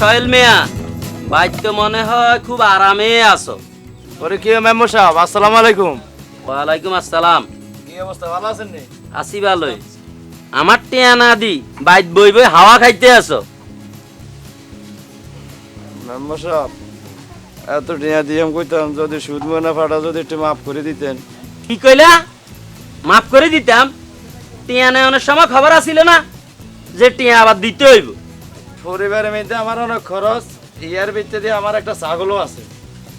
সহেল মিয়া বাইর তো মনে হয় খুব আরামে আছো। ওরে কি মেম্বার সাহেব? আসসালামু আলাইকুম। ওয়ালাইকুম আসসালাম। কি অবস্থা ভালো আছেন নি? আসি ভালোই। আমার টিয়া না দি বাইর বই বই হাওয়া খাইতে আছো। মেম্বার সাহেব এত টিয়া দিয়ে কইতাম যদি সুদ মুনাফাটা যদি একটু মাফ করে দিতেন। কি কইলা? মাফ করে দিতাম? টিয়া নেওয়ানোর সময় খবর আছিল না যে টিয়া আবার দিতে হইব। পরিবারের মধ্যে আমার অনেক খরচ ইয়ার ভিত্তি দিয়ে আমার একটা ছাগলও আছে।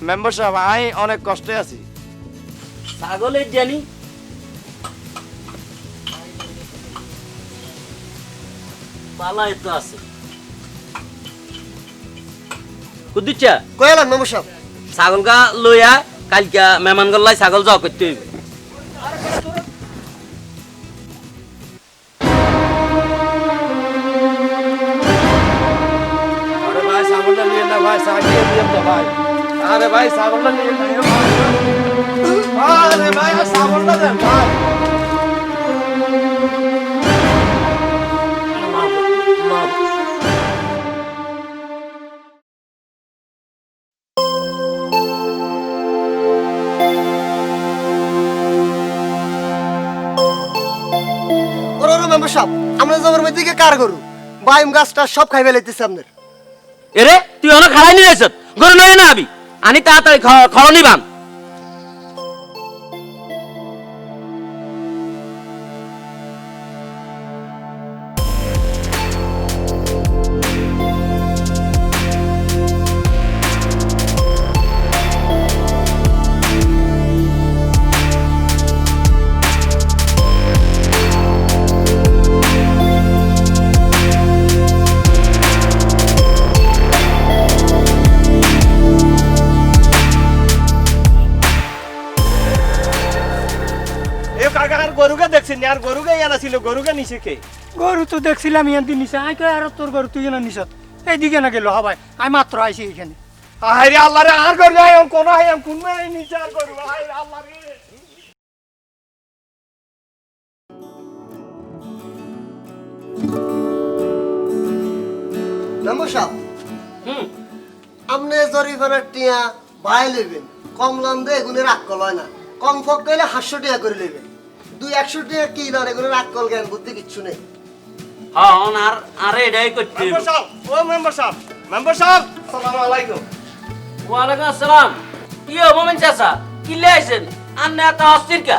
মেম্বার সাহেব আমি অনেক কষ্টে আছি। ছাগলের জানি আছে। কয়ালাম মেম্বার সাহেব? ছাগল গা লইয়া কালকা মেহমান গল্লাই ছাগল যাওয়া করতে হইব। ভাই তো ভাই। আরে ভাই। আরে ভাই ভাই। আমরা জমির মধ্যে কার গরু? বাইম গাছটা সব খাই ফেলাইতেছে আপনার। এরে তুই অনেক খাড়াই নিয়ে গরু লয়ে না আবি। আনি তাড়াতাড়ি খড়নি বান আর গরুকে ইয়ানা ছিল গরুকে নিছে কে? গরু তো দেখছিলাম ইয়ান্তি নিচে আই কই আর তোর গরু তুই না নিচত এইদিকে না গেল হবাই। আমি মাত্র আইছি এখানে আরে আল্লাহ রে আর গরু আই কোন আই কোন নিছে আর গরু? আই আল্লাহ রে। সাহেব হুম। আপনি জরিফানার টিয়া ভাই লইবেন কম লাম দে এগুনের আক্কল হয় না। কম ফক কইলে হাস্য টিয়া করে লইবেন। দুই একশো টিয়া কি লন এগুনের আক্কল জ্ঞান বুদ্ধি কিচ্ছু নেই। হ্যাঁ আর আর এটাই করতে মেম্বার সাহেব ও মেম্বার সাহেব মেম্বার সাহেব আসসালামু আলাইকুম। ওয়ালাইকুম আসসালাম। ইয়ো মোমেন চাচা? কি লে আইছেন? আন্নে এত অস্থির কা?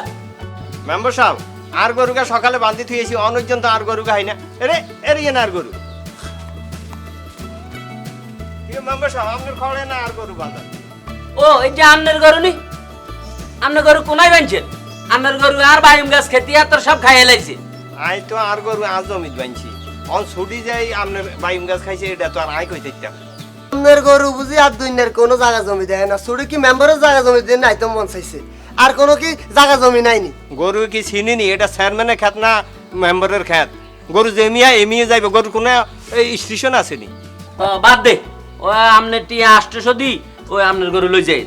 মেম্বার সাহেব আর গরুকে সকালে বান্ধি থুয়েছি অনেকজন তো আর গরু খাই না। এরে এর ইয়ে না আর গরু। কি মেম্বার সাহেব আপনার খবরে না আর গরু বাঁধা? ও এই যে আন্নের গরু নি? আন্নের গরু কোনায় বানছেন আন্নের গরু আর বাইম গাছ খেতে আর তোর সব খাইয়ে লাইছে। আই তো আর গরু আজ জমিত বানছি। অন ছুটি যাই আপনার বাইম গাছ খাইছে এটা তো আর আই কই দেখতাম আপনার গরু বুঝি আর দুইনের কোনো জায়গা জমি দেয় না। শুধু কি মেম্বারের জায়গা জমি দিয়ে নাই তো মন চাইছে। আর কোনো কি জায়গা জমি নাইনি গরু কি চিনিনি এটা চেয়ারম্যানের খেত না মেম্বারের খেত গরু জেমিয়া এমিয়ে যাইবে গরু কোনো এই স্টেশন আসেনি ও, বাদ দে। ও আমনে টিয়া আষ্টশো দি ওই আমনের গরু লই যাই।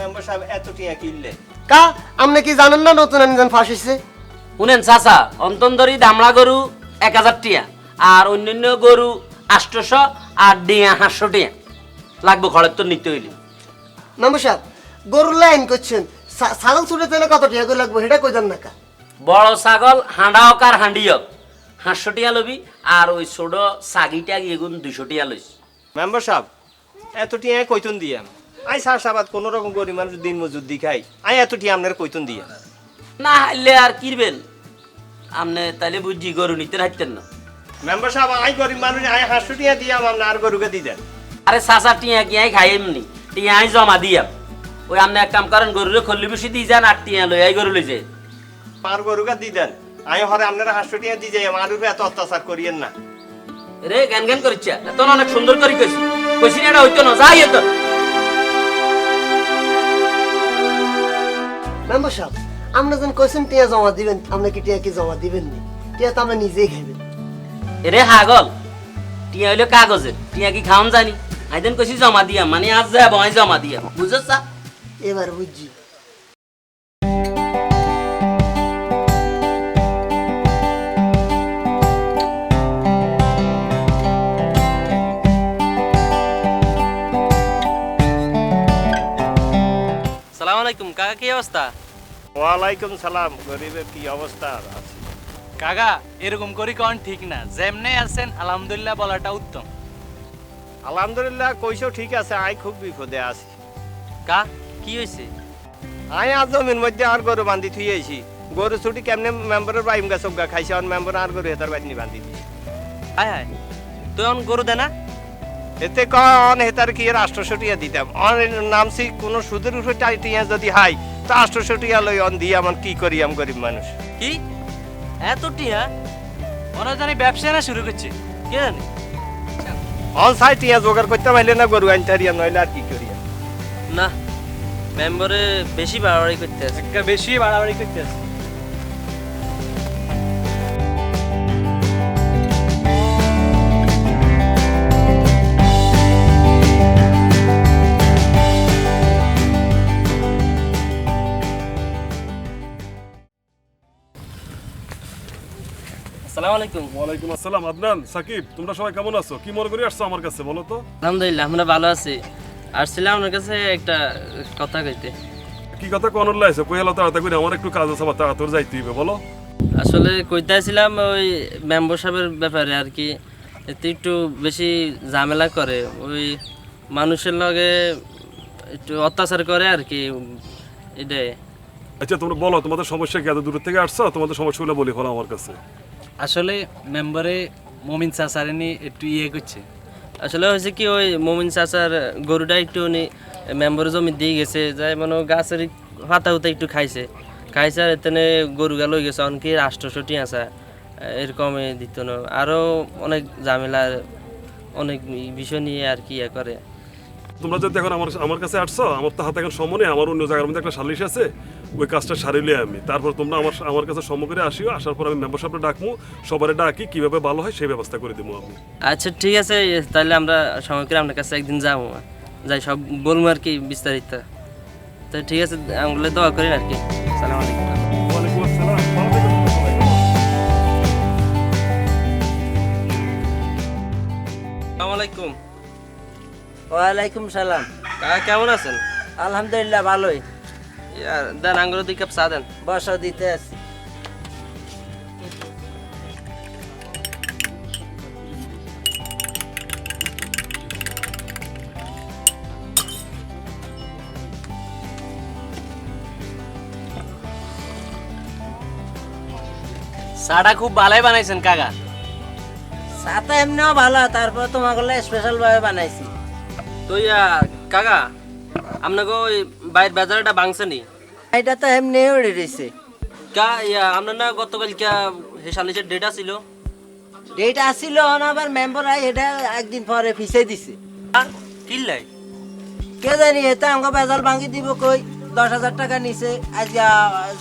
মেম্বার সাহেব এত টিয়া কিনলে? কা? আপনি কি জানেন না নতুন আনিজন ফাঁসিছে শুনেন চাচা অন্তন্দরী দামড়া গরু এক হাজার টিয়া আর অন্যান্য গরু আষ্টশো আর ডিয়া হাঁসশো টিয়া লাগবো খড়ের তো নিতে হইলে। সাহেব গরুর লাইন করছেন। ছাগল ছুটে তেলে কত টাকা করে লাগবে সেটা কই দেন না কা? বড় ছাগল হাঁডা হোক আর হাঁডি হোক হাঁসশো টিয়া লবি আর ওই ছোট ছাগিটা এগুন দুইশো টিয়া লইস। মেম্বার সাহেব এত টিয়া কইতুন দিয়া আই সাবাদ কোন রকম গরিব মানুষ দিন মজুর দি খাই আই এত টিয়া আপনার কইতুন দিয়া। না হাইলে আর কিরবেন? আপনি তাইলে বুঝি গরু নিতে হাঁটতেন না। মেম্বার সাহেব আই গরিব মানুষ আই হাঁসশো টিয়া দিয়া আপনার আর গরুকে দি দেন। আরে চাচা টিয়া কি আই খাই এমনি? টিয়া আই জমা দিয়াম ওই আপনি এক কাম করেন গরুরে খল্লি বেশি দিয়ে যান আর টিয়া লই আই গরু লই যায় পার গরুকে দি দেন। আই হরে আপনারা হাঁসশো টিয়া দি যাই আমার এত অত্যাচার করিয়েন না। রে জ্ঞান জ্ঞান করিচ্ছা। এত না অনেক সুন্দর করে কইছি। কইছি না এটা হইতো না যাই এত মেম্বার সাহেব আপনি যেন কয়েছেন টিয়া জমা দিবেন আপনি কি টিয়া কি জমা দিবেন নি? টিয়া তো আমরা নিজেই খাইবেন এরে হাগল টিয়া হইল কাগজের টিয়া কি খাওন জানি? আইদেন কইছি জমা দিয়া মানে আজ যাব জমা দিয়া। বুঝছ? এবার বুঝছি। আলাইকুম কাকা কি অবস্থা? ওয়ালাইকুম সালাম গরিবের কি অবস্থা? আছে কাকা এরকম করি কোন ঠিক না। যেমনে আছেন আলহামদুলিল্লাহ বলাটা উত্তম। আলহামদুলিল্লাহ কইছো ঠিক আছে আই খুব বিপদে আছি। কা কি হয়েছে আই আজ জমির মধ্যে আর গরু বান্ধি থুই আইছি। গরু ছুটি কেমনে মেম্বারের বাইম গা সবগা খাইছে আর মেম্বার আর গরু হেতার বাইনি বান্ধি দিয়েছি হায় হায় তুই অন গরু দে না। এতে কন হেতার কি রাষ্ট্রশো টিয়া দিতাম। অন নামছি কোনো সুদের উপরে টাই টিয়া যদি হাই তো রাষ্ট্রশো টিয়া লই অন দিয়ে আমার কি করি আম গরিব মানুষ? কি? এত টিয়া ওরা জানি ব্যবসা না শুরু করছে। কে জানে? অন সাই টিয়া জোগাড় করতে পারলে না গরু আনতে হারিয়া নইলে আর কি করি না মেম্বারে বেশি বাড়াবাড়ি করতে আছে। বেশি বাড়াবাড়ি করতে আছে। আসসালামু আলাইকুম। ওয়ালাইকুম আসসালাম আদনান সাকিব তোমরা সবাই কেমন আছো? কি মনে করে আসছো আমার কাছে বলো তো? আলহামদুলিল্লাহ আমরা ভালো আছি। আসছিলাম আপনার কাছে একটা কথা কইতে। কি কথা কোন লাইছে কইলা তাড়াতাড়ি আমার একটু কাজ আছে তাড়াতাড়ি যাইতে হবে বলো। আসলে কইতে আসছিলাম ওই মেম্বার সাহেবের ব্যাপারে আর কি এতে একটু বেশি ঝামেলা করে। ওই মানুষের লগে একটু অত্যাচার করে আর কি এটাই। আচ্ছা তোমরা বলো তোমাদের সমস্যা কি? এত দূর থেকে আসছো? তোমাদের সমস্যাগুলো বলি ফেলো আমার কাছে। আসলে মেম্বারে মমিন চাচারেনি একটু ইয়ে করছে। আসলে হয়েছে কি, ওই মমিন চাচার গরুটা একটু উনি মেম্বার জমি দিয়ে গেছে, যাই মানে গাছের পাতা উতা একটু খাইছে। খাইছে আর এখানে গরু গেল গেছে অনেকে রাষ্ট্রশটি আছে, এরকমই দিত না। আরও অনেক ঝামেলা অনেক বিষয় নিয়ে আর কি ইয়ে করে। তোমরা যদি এখন আমার আমার কাছে আসছো আমার তো হাতে এখন সময় নেই আমার অন্য জায়গার মধ্যে একটা সালিশ আছে ওই কাজটা সারিলে আমি। তারপর তোমরা আমার আমার কাছে সময় করে আসিও আসার পর আমি মেম্বার সাহেবটা ডাকবো সবারে ডাকি কীভাবে ভালো হয় সেই ব্যবস্থা করে দেবো আমি। আচ্ছা ঠিক আছে তাহলে আমরা সময় করে আপনার কাছে একদিন যাব। যাই সব বলব আর কি বিস্তারিত। তো ঠিক আছে আমগুলো দোয়া করেন আর কি। সালাম আলাইকুম। ওয়ালাইকুম? আসসালামু আলাইকুম। ওয়ালাইকুম সালাম। কাকা কেমন আছেন? আলহামদুলিল্লাহ ভালোই। ইয়ার দেন আঙ্গুর দুই কাপ চা দেন। বসা দিতে আছি। চাটা খুব ভালোই বানাইছেন কাকা। সাথে এমনিও ভালো তারপর তোমাকে স্পেশাল ভাবে বানাইছি। তো ইয়া কাকা আপনাকে ওই বাইরের বাজারটা ভাঙছে নি? এটা তো এমনি উড়ে রয়েছে। কা ইয়া আপনার না গতকাল কে হেসালিসের ডেট ছিল এইটা আসছিল অন আবার মেম্বার এটা একদিন পরে ফিসে দিছে। কিল্লাই কে জানি এটা আমাকে বেজাল ভাঙি দিব কই দশ হাজার টাকা নিছে আজ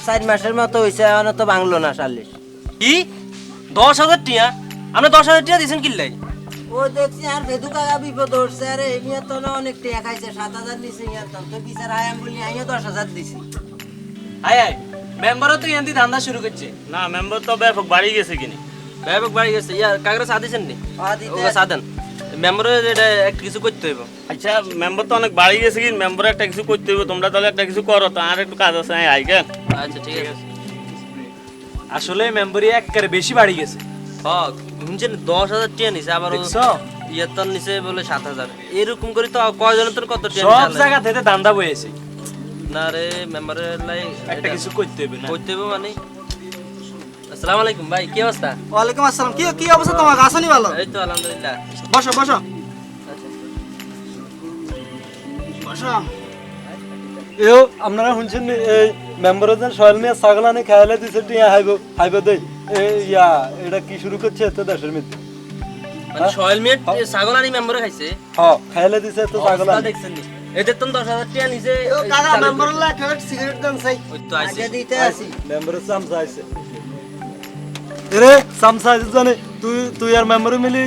চার মাসের মতো হয়েছে এখন তো ভাঙলো না সাল্লিশ কি? দশ হাজার টিয়া? আপনি দশ হাজার টিয়া দিয়েছেন কিল্লাই ও দেখছি আর ভেদু কাকা বিপদ উঠছে আরে এমনি তো না অনেক টাকা খাইছে সাত হাজার নিছে ইয়ার তো। তো বিচার আয়াম বলি আইও দশ হাজার দিছি। আয় আয় মেম্বারও তো এনদি ধান্দা শুরু করছে। না মেম্বার তো ব্যাপক বাড়ি গেছে কিনি। ব্যাপক বাড়ি গেছে। ইয়া কাগরে দিয়েছেন নি? ওকে চা দেন। মেম্বারের এটা একটা কিছু করতে হইব। আচ্ছা মেম্বার তো অনেক বাড়ি গেছে কি মেম্বার একটা কিছু করতে হবে তোমরা তাহলে একটা কিছু করো তো আর একটু কাজ আছে আই কেন আচ্ছা ঠিক আছে। আসলে মেম্বারই একবারে বেশি বাড়ি গেছে। শুনছেন দশ হাজার টিয়া নিছে আবার? ইয়ের বলে সাত হাজার। এরকম করে তো কয়জনের তোর কত টিয়া সব জায়গা থেকে দান্দা বয়েছে না রে মেম্বারের লাই একটা কিছু করতে হবে না। করতে হবে মানে? আসসালামু আলাইকুম ভাই কি অবস্থা? ওয়ালাইকুম আসসালাম। কি কি অবস্থা তোমার? আসনি ভালো? এই তো আলহামদুলিল্লাহ। বসো বসো। বসো। এও আপনারা শুনছেন এই মেম্বারের যেন সোহেল মিয়া ছাগল আনে খাইলে দিছে টিয়া হাইব হাইব এ ইয়া এটা কি শুরু করছে এত দেশের মধ্যে? মানে সোহেল মিয়া ছাগল আনি মেম্বারে খাইছে। হ খাইলে দিছে এত ছাগল অবস্থা দেখছেন এদের তো দশ হাজার নিছে ও কাকা মেম্বার একটা সিগারেট দেন চাই। ওই তো আইছে। আগে দিতে আসি মেম্বারের চামচা আইছে। এরে চামচা আইছে জানে তুই তুই আর মেম্বার মিলি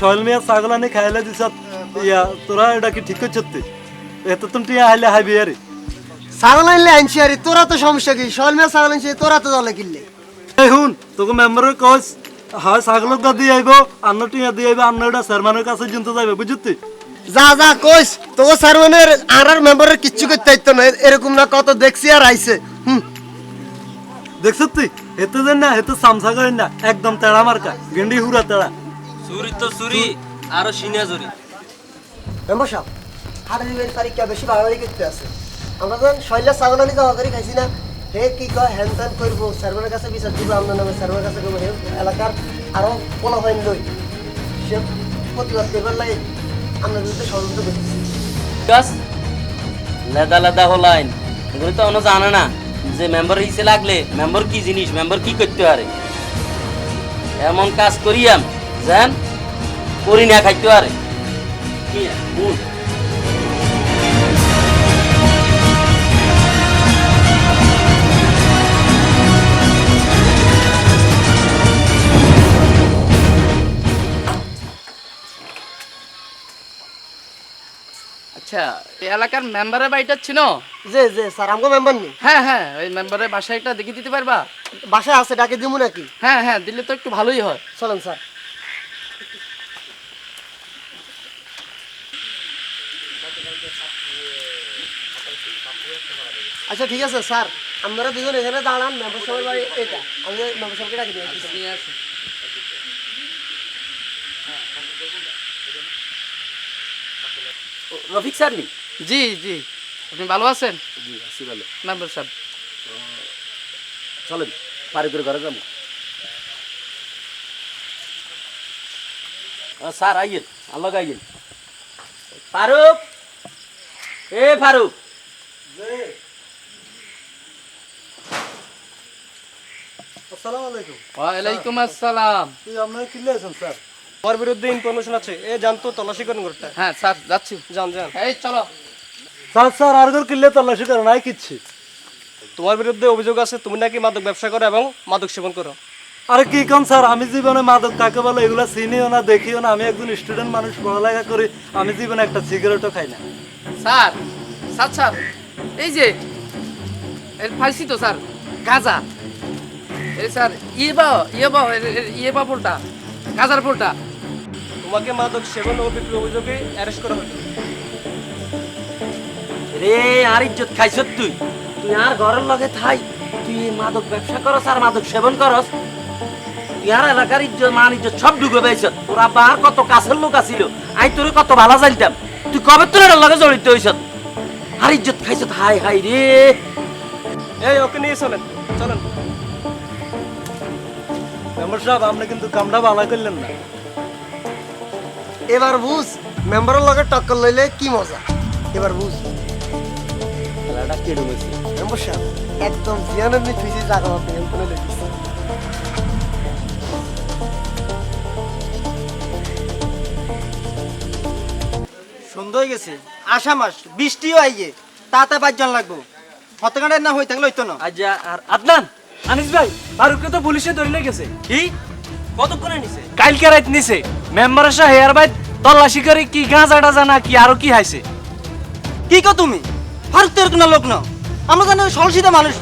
সোহেল মিয়া ছাগল আনে খাইলে দিছ ইয়া তোরা এটা কি ঠিক করছিস তুই? এত তুমি টিয়া হাইলে হাইবি আরে। ছাগল আনলে আনছি আরে তোরা তো সমস্যা কি? শোল মেয়ে ছাগল আনছি তোরা তো দলে কিনলে। এখন তোকে মেম্বারের কস হয় ছাগলের দা দিয়ে আইব আন্ন টিয়া দিয়ে আইব আন্ন এটা চেয়ারম্যানের কাছে জুনতে যাইবে বুঝতি যা যা কইস তোকে চেয়ারম্যানের আর আর মেম্বারের কিচ্ছু করতে হইতো না এরকম না কত দেখছি আর আইছে হুম। দেখছ তুই? এতে যে না এতে সামসা করেন না একদম তেড়া মার্কা গেন্ডি হুরা তেড়া। চুরি তো চুরি আরও সিনিয়া চুরি। মেম্বার সাহেব হাট দিবেন তারিখটা বেশি বাড়াবাড়ি করতে আছে। আমরা যখন শৈলা ছাগলানি জমা করে খাইছি না। হে কি কয় হ্যান ত্যান করব সার্ভারের কাছে বিচার দিব আমরা নামে কাছে করব এলাকার আরও পোলা হইন লই সে প্রতিবাদ করবার লাগে। আমরা বিরুদ্ধে ষড়যন্ত্র করতেছি লেদা লেদা হলাইন এগুলো তো অন্য জানে না যে মেম্বার হিসেবে লাগলে মেম্বার কি জিনিস মেম্বার কি করতে পারে এমন কাজ করিয়াম যেন করি না খাইতে পারে কি আচ্ছা এলাকার মেম্বারের বাড়িটা ছিল যে যে স্যার আমাকে মেম্বার নেই হ্যাঁ হ্যাঁ ওই মেম্বারের বাসায় একটা দেখে দিতে পারবা? বাসায় আছে ডাকে দিব নাকি? হ্যাঁ হ্যাঁ দিলে তো একটু ভালোই হয়। চলেন স্যার। আচ্ছা ঠিক আছে স্যার। আপনারা দুজন এখানে দাঁড়ান মেম্বার সাহেবের বাড়ি এটা আমি মেম্বার সাহেবকে ডাকে দিয়ে রফিক স্যার নি জি জি। আপনি ভালো আছেন? জি আছি ভালো। মেম্বার সাহেব। চলেন পারি করে ঘরে যাব। স্যার আইয়েন আল্লাহ আইয়েন ফারুক! এ ফারুক! আসসালামু আলাইকুম। ওয়ালাইকুম আসসালাম। তুই আপনারা কিনলে আছেন স্যার? তোমার বিরুদ্ধে ইনফরমেশন আছে। এ জানতো তল্লাশি করেন করতে হ্যাঁ স্যার যাচ্ছি। জান জান এই চলো। স্যার স্যার আর ঘর কিনলে তল্লাশি করে নাই কিচ্ছি। তোমার বিরুদ্ধে অভিযোগ আছে তুমি নাকি মাদক ব্যবসা করো এবং মাদক সেবন করো। আরে কি কম স্যার আমি জীবনে মাদক কাকে বলে এগুলো চিনিও না দেখিও না আমি একজন স্টুডেন্ট মানুষ পড়ালেখা করি আমি জীবনে একটা সিগারেটও খাই না। স্যার স্যার স্যার এই যে এর ফাইসি তো স্যার গাজা। এই স্যার ইয়ে বা ইয়ে বা ইয়ে বা ফুলটা গাজার ফুলটা। তোমাকে মাদক সেবন ও বিক্রি অভিযোগে অ্যারেস্ট করা হয়েছে। রে আর ইজ্জত খাইছ তুই? তুই আর ঘরের লগে থাই তুই মাদক ব্যবসা করস আর মাদক সেবন করস। তুই আর এলাকার ইজ্জত মান ইজ্জত সব পাইছ। তোর আব্বা আর কত কাছের লোক আছিল আই তোরে কত ভালো জানতাম। তুই কবে তোর লগে জড়িত হইছ? আর ইজ্জত খাইছ হাই হাই রে। এই ওকে নিয়ে চলেন চলেন। মেম্বার সাহেব আপনি কিন্তু কামটা ভালো করলেন না। এবার বুঝ মেম্বারের লগে টক্কর লইলে কি মজা? এবার বুঝ। খেলাটা কেড়ে গেছে মেম্বার সাহেব একদম জিয়ানের নি ফিজি জায়গা আপনি এমন লেগেছে সুন্দর হয়ে গেছে আশা মাস বৃষ্টিও আইয়ে তাতে পাঁচজন লাগবো। হতকাণ্ডের না হই থাকলে হইতো না। আজ আর আদনান আনিস ভাই ফারুককে তো পুলিশে ধরে গেছে। কি? কতক্ষণে নিছে? কালকে রাত নিছে। মেম্বার আসা হেয়ার ভাই তল্লাশি করে কি গাঁজা টাজা না কি আরও কি হাইছে। কি কো তুমি? ফারুক তো এরকম লোক না। আমরা জানি সলসিদা মানুষ।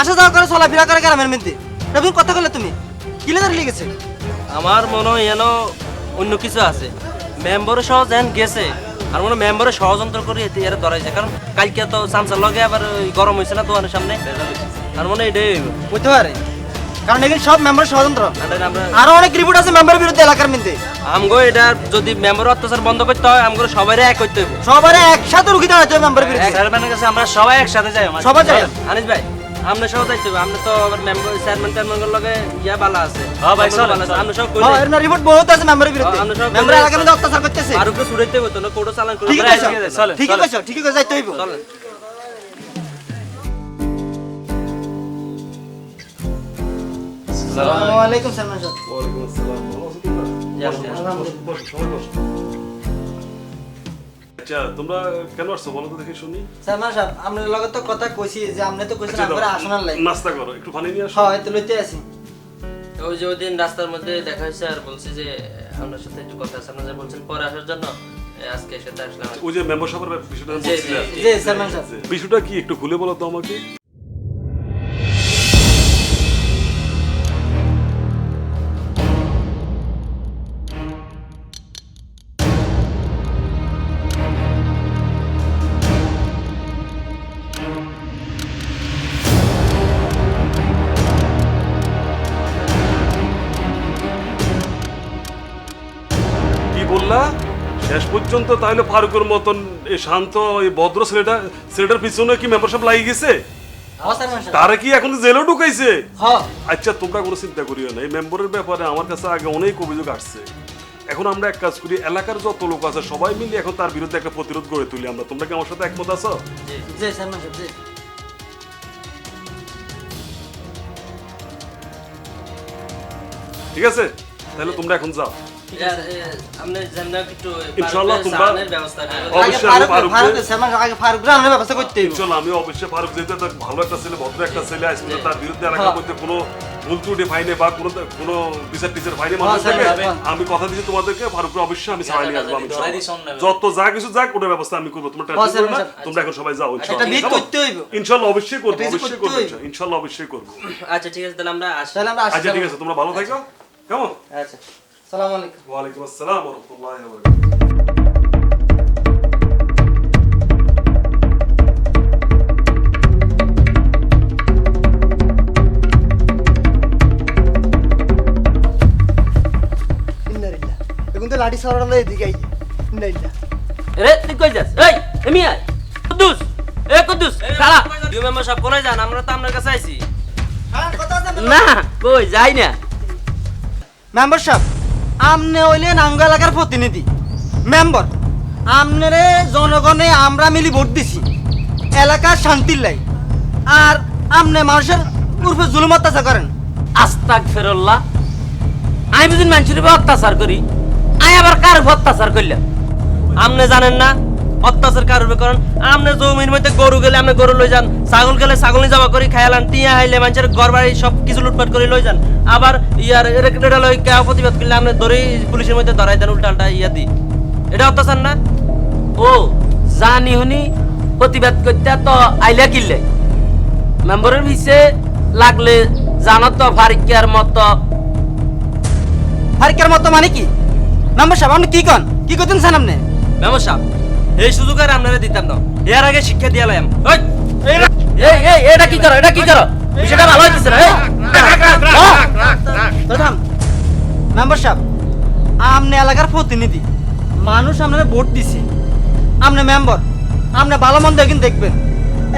আসা যাওয়া করে চলাফেরা করে গ্রামের মধ্যে। এরকম কথা বলে তুমি? কিলে ধরে লেগেছে আমার মনে হয় যেন অন্য কিছু আছে। মেম্বার সহ যেন গেছে। আর মনে মেম্বারে ষড়যন্ত্র করে এতে এরা ধরাইছে। কারণ কালকে তো চামচার লগে আবার গরম হয়েছে না দোকানের সামনে। আর মনে হয় এটাই হইব। বুঝতে পারে। কারণ এখানে সব মেম্বার স্বতন্ত্র আরও অনেক রিপোর্ট আছে মেম্বারের বিরুদ্ধে এলাকার মধ্যে। আমগো এটা যদি মেম্বার অত্যাচার বন্ধ করতে হয় আমগো সবাই এক করতে হইব। সবার একসাথে রুখি দাঁড়াতে হবে মেম্বারের বিরুদ্ধে। চেয়ারম্যানের কাছে আমরা সবাই একসাথে যাই সবাই যাই। আনিস ভাই আমরা সব যাইতে হবে আমরা তো আবার মেম্বার চেয়ারম্যান চেয়ারম্যানের লগে ইয়া বালা আছে। হ্যাঁ ভাই, আছে। আমরা সব কই হ্যাঁ এর রিপোর্ট বহুত আছে মেম্বারের বিরুদ্ধে। হ্যাঁ, আমরা সব মেম্বার এলাকার। মধ্যে অত্যাচার করতেছে। ফারুককে ছুটাইতে হইতো না কোটো চালান করে ঠিক আছে ঠিক আছে ঠিক আছে যাইতে হইব। চলেন। আসসালামু আলাইকুম সালমান ওয়ালাইকুম। আচ্ছা তোমরা কেন আসছো বলো তো দেখি শুনি। সালমান সাহেব আপনার লগে তো কথা কইছি যে আপনি তো কইছেন আচ্ছা, আমরা আসনার লাই নাস্তা করো একটু পানি নিয়ে আসো। হয় তো লইতে আসি। ওই যে ওই দিন রাস্তার মধ্যে দেখা হয়েছে আর বলছে যে আপনার সাথে একটু কথা আছে। আপনারা বলছেন পরে আসার জন্য আজকে সাথে আসলাম। ওই যে মেম্বারশিপের বিষয়টা জি, বিষয়টা কি একটু খুলে বলো তো আমাকে। পর্যন্ত তাহলে ফারুকের মতন এই শান্ত এই ভদ্র ছেলেটা ছেলেটার পিছনে কি মেম্বারশিপ লাগিয়ে গেছে? হ্যাঁ তারা কি এখন জেলেও ঢুকাইছে? হ্যাঁ। আচ্ছা তোমরা কোনো চিন্তা করিও না। এই মেম্বারের ব্যাপারে আমার কাছে আগে অনেক অভিযোগ আসছে। এখন আমরা এক কাজ করি এলাকার যত লোক আছে সবাই মিলে এখন তার বিরুদ্ধে একটা প্রতিরোধ গড়ে তুলি। আমরা তোমরা কি আমার সাথে একমত আছো? জি চেয়ারম্যান জি। ঠিক আছে? তাহলে তোমরা এখন যাও। ইনশাআল্লাহ তোমরা- অবশ্যই আমি ফারুক ফারুককে- ফারুক চেয়ারম্যান সাহেব, আগে ফারুক গ্রামের ব্যবস্থা করতে হইব। আমি অবশ্যই ফারুক যেহেতু ভালো একটা ছেলে ভদ্র একটা ছেলে আসলে তার বিরুদ্ধে এলাকার। কোনো ভুল ত্রুটি ফাইনে বা কোনো কোনো বিচার টিচার ফাইনে মানুষ থাকে স্যার, আমি কথা দিচ্ছি তোমাদেরকে ফারুককে অবশ্যই আমি ছাড়াই নিয়ে আসব আমি যত যা কিছু যাক ওটার ব্যবস্থা আমি করব। তোমরা হ্যাঁ, টেনশন না তোমরা এখন সবাই যাও ইনশাআল্লাহ। ইনশাআল্লাহ অবশ্যই করব অবশ্যই করব। ইনশাআল্লাহ। ইনশাআল্লাহ অবশ্যই করব। আচ্ছা ঠিক আছে তাহলে আমরা আচ্ছা ঠিক আছে তোমরা ভালো থাকো। কেমন? আচ্ছা। সালাম আলাইকুম। ওয়ালাইকুম আসসালাম ওয়া রাহমাতুল্লাহি ওয়া বারাকাতুহু লাঠি সরানো এদিকে রে তুই কই যাস? এই এমি আয়। কুদ্দুস এ কুদ্দুস খালা। দুই মেম্বার সব কোনায় যান আমরা তো আপনার কাছে আইছি। না কই যাই না। মেম্বার সাহেব আমনে হইলেন আঙ্গ এলাকার প্রতিনিধি। মেম্বার আমনেরে জনগণে আমরা মিলি ভোট দিছি। এলাকার শান্তির লাই। আর আমনে মানুষের উর্ফে জুলুম অত্যাচার করেন। আস্তাক ফেরল্লাহ আমি বুঝিন মানুষের উপর অত্যাচার করি, আমি আবার কার উপর অত্যাচার করলাম? আমনে জানেন না, অত্যাচার কার উপরে করেন? আপনি জমির মধ্যে গরু গেলে আপনি গরু লই যান, ছাগল গেলে ছাগল জমা করি খাইলান টিয়া হাইলে মানুষের ঘর বাড়ি সব কিছু লুটপাট করে লই যান। আবার ইয়ার এটা লই কেউ প্রতিবাদ করলে আপনি ধরে পুলিশের মধ্যে ধরাই দেন উল্টা উল্টা ইয়া দি। এটা অত্যাচার না? ও জানি শুনি প্রতিবাদ করতে তো আইলা কিনলে মেম্বরের পিছে লাগলে জানো তো ফারিকার মতো। ফারিকার মতো মানে কি? মেম্বার সাহেব আপনি কি কন? কি করতেন স্যার আপনি? মেমো সাহেব এই সুযোগ আর আপনারা দিতাম না। এর আগে শিক্ষা দিয়ে এই এটা কি করো এটা কি করো? বিষয়টা ভালো হইতেছে না এই মেম্বার সাহেব আমনে এলাকার প্রতিনিধি। মানুষ আপনারা ভোট দিছে। আপনি মেম্বার আপনি ভালো মন্দ একদিন দেখবেন।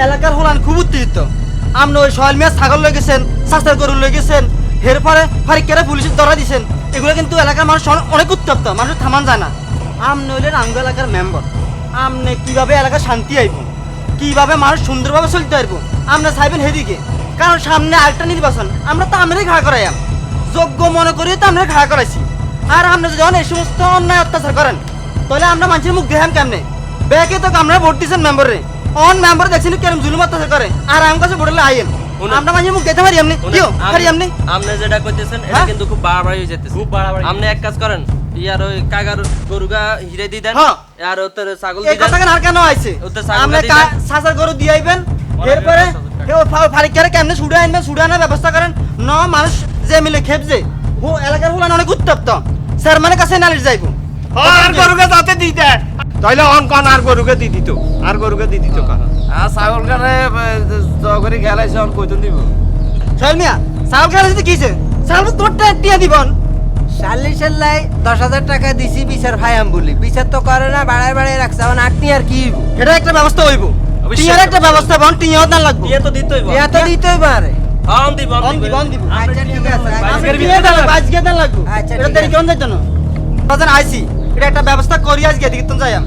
এলাকার হলান খুব উত্তেজিত। আপনি ওই সোহেল মিয়া ছাগল লয়ে গেছেন সাস্তার গরু লয়ে গেছেন এর পরে ফারিকারে পুলিশের ধরা দিছেন এগুলো কিন্তু এলাকার মানুষ অনেক উত্তপ্ত মানুষ থামান যায় না। আপনি হইলেন আঙ্গ এলাকার মেম্বার। আপনি কীভাবে এলাকার শান্তি আইব? কীভাবে মানুষ সুন্দরভাবে চলতে পারব আমরা চাইবেন হেদিকে। কারণ সামনে আরেকটা নির্বাচন আমরা তো আমরাই ঘা করাইয়াম। যোগ্য মনে করি তো আমরা ঘা করাইছি। আর আপনি যখন এই সমস্ত অন্যায় অত্যাচার করেন তাহলে আমরা মানুষের মুখ দেখাম কেমনে? ব্যাকে তো আমরা ভোট দিচ্ছেন মেম্বারে অন মেম্বার দেখছেন কেরম জুলুম অত্যাচার করে? আর আমার কাছে ভোটলে আইয়েন আমরা মানুষের মুখ দেখতে পারি এমনি? কিও পারি এমনি? আপনি যেটা কইতেছেন এটা হ্যাঁ? কিন্তু খুব বাড়াবাড়ি হয়ে যেতেছে খুব বাড়াবাড়ি। আপনি এক কাজ করেন ইয়ার ওই কাগার গরুগা হিরে দি দেন। আর ওদের ছাগল এই কথা কেন আর কেন আইছে? ও ছাগল আপনি দেন। সাসার গরু দিয়ে আইবেন এরপরে ফারিকারে কেমনে ছুড়ে আনবেন ছুড়ে আনার ব্যবস্থা করেন। ন মানুষ যে মিলে খেপছে ও এলাকার হলান অনেক উত্তপ্ত। স্যার মানে কাছে নালিশ যাইবো। আর গরুকে যাতে দিতে তাইলে অঙ্কন আর গরুকে দি দিত। আর গরুকে দি দিত কারণ আর ছাগল করে গেলাইছে আর কইতন দিব। সোহেল মিয়া সাহেব খেলা যদি কিছে? সাহেব তোর টিয়া দিবন। চাল্লিশের লাই দশ হাজার টাকা দিছি বিচার ভাইয়াম বলি। বিচার তো করে না বাড়ায় বাড়ায় রাখছে এখন আটনি আর কি এটা একটা ব্যবস্থা হইব। টিয়ার একটা ব্যবস্থা বন টিয়া না লাগবে। ইয়ে তো দিতেই ইয়া তো দিতেই পারে। অন দিব বন দিব বন দিব আচ্ছা ঠিক আছে। টিয়া দাও আজকে দাও লাগবে। আচ্ছা, এটা দেরি আছে। কেমন যাইতো না বাজান আইছি এটা একটা ব্যবস্থা করি আজকে এদিকে তুমি যাইয়াম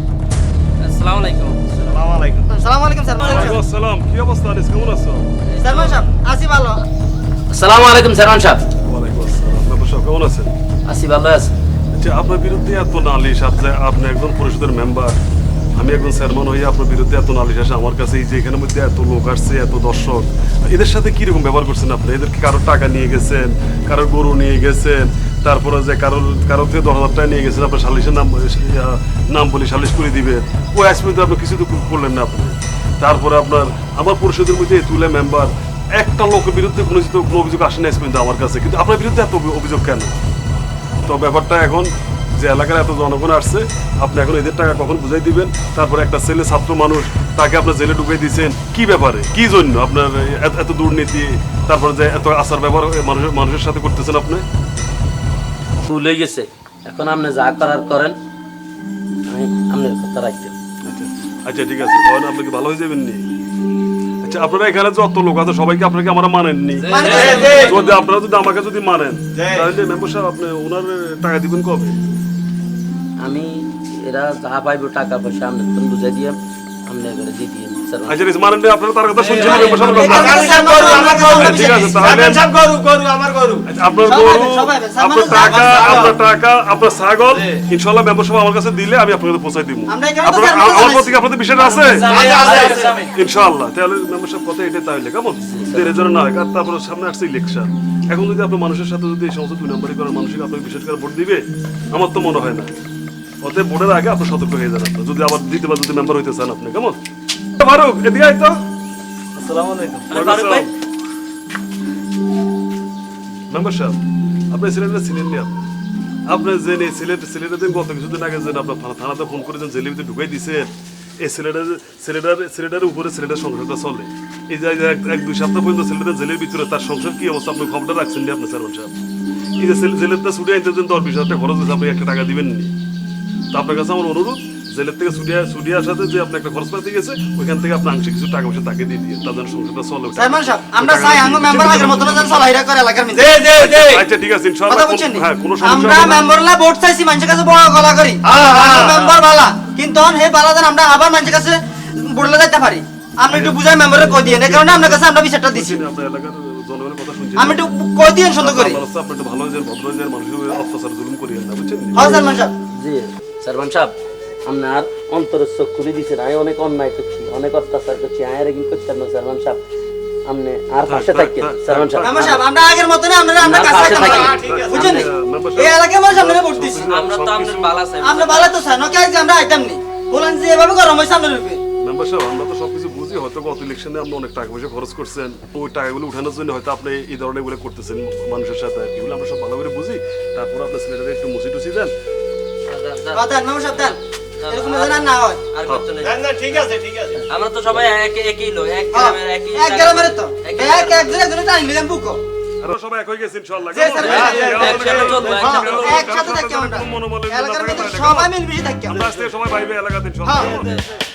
আসসালামু আলাইকুম। আসসালামু আলাইকুম। সালাম আলাইকুম স্যার। ওয়ালাইকুম আসসালাম। কি অবস্থা আনিস কেমন আছো? স্যার সাহেব আসি ভালো। আসসালামু আলাইকুম সারমান সাহেব। ওয়ালাইকুম আসসালাম। সাহেব কেমন আছেন আসি ভালো আছে। আচ্ছা আপনার বিরুদ্ধে এত নালিশ আপনি আপনি একজন পরিষদের মেম্বার। আমি একজন চেয়ারম্যান হয়ে আপনার বিরুদ্ধে এত নালিশ আসে, আমার কাছে এই যে এখানের মধ্যে এত লোক আসছে, এত দর্শক, এদের সাথে কীরকম ব্যবহার করছেন আপনি? এদেরকে কারোর টাকা নিয়ে গেছেন কারোর গরু নিয়ে গেছেন, তারপরে যে কারোর কারোর থেকে দশ হাজার টাকা নিয়ে গেছেন, আপনার সালিশের নাম নাম বলে সালিশ করে দিবে। ওই আজ পর্যন্ত আপনি কিছু তো করলেন না আপনি। তারপরে আপনার, আমার পরিষদের মধ্যে তুলে মেম্বার একটা লোকের বিরুদ্ধে কোনো কোনো অভিযোগ আসে না পর্যন্ত আমার কাছে। কিন্তু আপনার বিরুদ্ধে এত অভিযোগ কেন? তো ব্যাপারটা এখন যে এলাকার এত জনগণ আসছে আপনি এখন এদের টাকা কখন বুঝাই দিবেন? তারপরে একটা ছেলে ছাত্র মানুষ তাকে আপনার জেলে ঢুকাই দিয়েছেন কি ব্যাপারে? কি জন্য আপনার এত- দুর্নীতি? তারপরে যে এত আচার ব্যবহার মানুষের মানুষের সাথে করতেছেন আপনি? ভুল হয়ে গেছে। এখন আপনি যা করার করেন আমি আমি আপনার কথা রাখতেন আচ্ছা আচ্ছা ঠিক আছে। তখন আপনি কি ভালো হয়ে যাবেন নি? আচ্ছা আপনারা এখানে যত লোক আছে সবাইকে আপনাকে আমরা মানেননি? যদি আপনারা যদি আমাকে যদি মানেন তাহলে মেম্বার সাহেব আপনি ওনার টাকা দিবেন কবে? আমি এরা যা পাইব টাকা পয়সা আপনার তো বুঝাই দিয়ে আপনি এবারে দিয়ে দিয়ে আচ্ছা ঠিক আছে, মানেন না, আপনারা তার কথা শুনছেন মেম্বার সাহেব ঠিক আছে তাহলে গরু গরু আমার গরু। আচ্ছা, আপনার গরু আইবেন, সবাই আইবেন। আপনার টাকা আপনার টাকা আপনার ছাগল ইনশাল্লাহ মেম্বার আমার কাছে দিলে আমি আপনাকে পৌঁছাই দিব। আপনারা স্যার আমার প্রতি আপনাদের বিষয়টা আছে? ইনশাআল্লাহ তাহলে কথা কেমন? না হয় তারপরে সামনে আসছে ইলেকশন এখন যদি আপনি মানুষের সাথে যদি এই সমস্ত দুই নম্বরই মানুষকে আপনাকে বিশেষ করে ভোট দিবে? আমার তো মনে হয় না। অতএব বোর্ডের আগে আপনি সতর্ক হয়ে আপনার। যদি আবার দিতে বা যদি মেম্বার হইতে চান আপনি কেমন? ফারুক এদিকে আয় তো। আসসালামু আলাইকুম। ফারুক ভাই। মেম্বার সাহেব আপনি সিলেটে ছিলেন নি আপনি আপনি যে এই সিলেট সিলেটে দিন গত কিছুদিন আগে যে আপনার থানা- থানাতে ফোন করে যে জেলের ভিতরে ঢুকাই দিছেন এই সিলেটের সিলেটার সিলেটের উপরে সিলেটের সংসারটা চলে। এই যে এক- দুই সপ্তাহ পর্যন্ত সিলেটের জেলের ভিতরে তার সংসার কি অবস্থা? আপনি খবরটা রাখছেন নি আপনি চেয়ারম্যান সাহেব এই যে সিল- জেলের তা ছুটে আনতে দশ বিশ হাজার টাকা খরচ হয়েছে আপনি একটা টাকা দিবেন নি। তো আপনার কাছে আমার অনুরোধ জেলের থেকে ছুটিয়া ছুটিয়ে আসাতে যে আপনি একটা খরচ পাতি গেছে ওইখান থেকে আপনি আংশিক কিছু টাকা পয়সা তাকে দিয়ে দিয়ে তাদের সংসারটা চলে আমরা চাই আঙ্গ মেম্বার আগের যেন চলাইরা করে এলাকার মধ্যে। আচ্ছা ঠিক আছে ইনশাআল্লাহ হ্যাঁ কোনো সমস্যা আমরা হবে মেম্বারলা ভোট চাইছি মানুষের কাছে বড় গলা করি। মেম্বার বালা। কিন্তু হে বালা দেন আমরা আবার মানুষের কাছে বড়লে যাইতে পারি। আপনি একটু বুঝাই মেম্বারে কই দিয়ে কারণে আপনার কাছে আমরা বিচারটা দিছি। আপনার এলাকার জনগণের কথা শুনছেন আমি একটু কই দিয়ে সুন্দর করি। আপনার অবস্থা, আপনি একটু ভালো হয়ে যান ভদ্র হয়ে যান মানুষের অত্যাচার জুলুম করিয়েন না বুঝছেন হ্যাঁ সাহেব। জি। সারমান সাহেব আপনার অন্তরের চোখ খুলে দিয়েছেন আমি অনেক অন্যায় করছি অনেক অত্যাচার করছি আয় রেগিং করতেন না সারমান সাহেব। আপনি আর পাশে থাকেন সারমান সাহেব। সাহেব আমরা আগের আমরা কাছে থাকি। বুঝছেন? এই মানুষ আপনারা ভোট দিছি আমরা তো আপনার বালা চাই আমরা বালা তো চাই নকে আজকে আমরা আইতাম নি। বলেন যে এভাবে গরম আপনার রূপে মেম্বার সাহেব আমরা তো সবকিছু বুঝি হয়তো গত ইলেকশনে আপনি অনেক টাকা পয়সা খরচ করছেন ওই টাকাগুলো উঠানোর জন্য হয়তো আপনি এই ধরনেরগুলো করতেছেন মানুষের সাথে। আর কি এগুলো আমরা সব ভালো করে বুঝি। তারপর আপনার ছেলেটাকে একটু মুছি টুসি দেন হ্যাঁ, দেন মেম্বার এরকম যেন না হয়। আর করতে নেই। না ঠিক আছে ঠিক আছে। আমরা তো সবাই এক একই লোক এক হ্যাঁ, গ্রামের একই এক গ্রামের তো। এক একজন একজনের টাইম নিলাম বুকো। আর সবাই এক হয়ে গেছে ইনশাআল্লাহ। কেমন? জি, জি, একসাথে চলবো, হ্যাঁ, একসাথে থাকি আমরা। এলাকার মধ্যে সবাই মিলমিশে থাকি আমরা। আমরা আজকে সবাই ভাইবে এলাকাতে ইনশাআল্লাহ। হ্যাঁ।